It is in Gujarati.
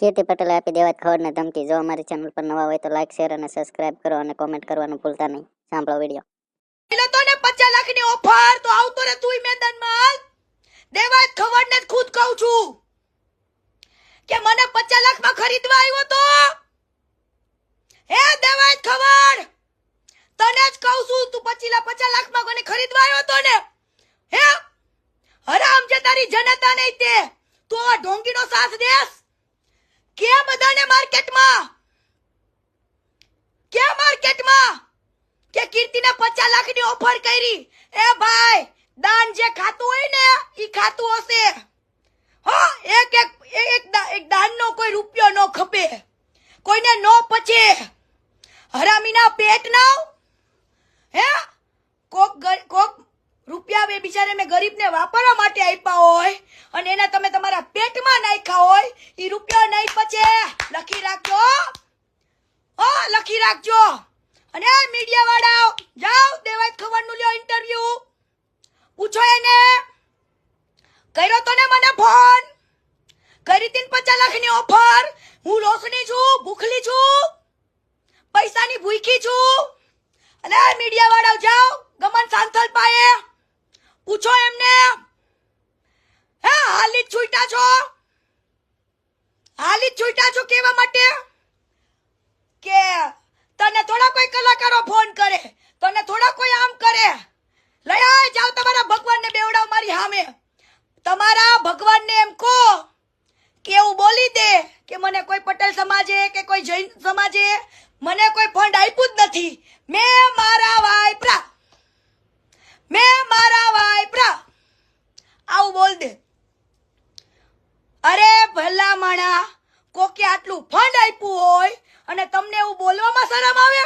કીર્તિ પટેલે આપી દેવાત ખબરને ધમકી. જો અમારી ચેનલ પર નવા હોય તો લાઈક શેર અને સબસ્ક્રાઇબ કરો અને કોમેન્ટ કરવાનું ભૂલતા નહીં. સાંભળો વીડિયો લાખની ઓફર તો આવતો રે તુંય મેદાનમાં. હાલ દેવાય ખબર ને ખુદ કહું છું. કે મને પચાસ લાખમાં ખરીદવા આવ્યો તો? હે, દેવાય ખબર. તને જ કહું છું, તું પચીલા પચાસ લાખમાં કોને ખરીદવા આવ્યો તો હે? હરામ છે જનતા નહીં તે. તું આ ઢોંગીનો સાથ દેસ કે બધાને માર્કેટમાં? કે માર્કેટમાં? કે કીર્તિને પચાસ લાખની ઓફર કરી. એ ભાઈ, દાન જે ખાતું હોય ને એ ખાતું હશે. હા, એક એક એક દાનનો કોઈ રૂપિયો ન ખપે. કોઈને ન પચે. હરામીના પેટ ના હે? કોક કોક રૂપિયા બે બિચારે મેં ગરીબને વાપરવા માટે આપ્યા હોય અને એના તમે તમારા પેટમાં નાખ્યા ઈ રૂપિયા નહીં પચે લખી રાખજો, હા. લખી રાખજો. અને મીડિયા વાળાઓ જાઓ દેવાય ખબરનું લ્યો ઇન્ટરવ્યુ પૂછો એને, કર્યો તો ને મને ફોન કરી તીન પચાસ લાખની ઓફર હું લોસની છું, ભૂખલી છું, પૈસાની ભૂખી છું. અને મીડિયા વાળાઓ જાઓ, ગમન સાંથલ પાયે. પૂછો એમને, હે, હાલી છૂટા છો છૂટા છો કેવા માટે? કે તને થોડા કોઈ કલાકારો ફોન કરે, તને થોડા કોઈ આમ કરે. લઈ આય જાવ તમારા ભગવાનને બેવડાવ મારી સામે. તમારા ભગવાનને એમ કહો કે એવું બોલી દે કે મને કોઈ પટેલ સમાજે કે કોઈ જૈન સમાજે મને કોઈ ફંડ આપ્યું જ નથી. મેં મારા વાયપરા. મેં મારા વાયપરા. આવું બોલ દે. અરે ભલા માણા કોકે આટલું ફંડ આપ્યું હોય અને તમને એવું બોલવામાં શરમ આવે?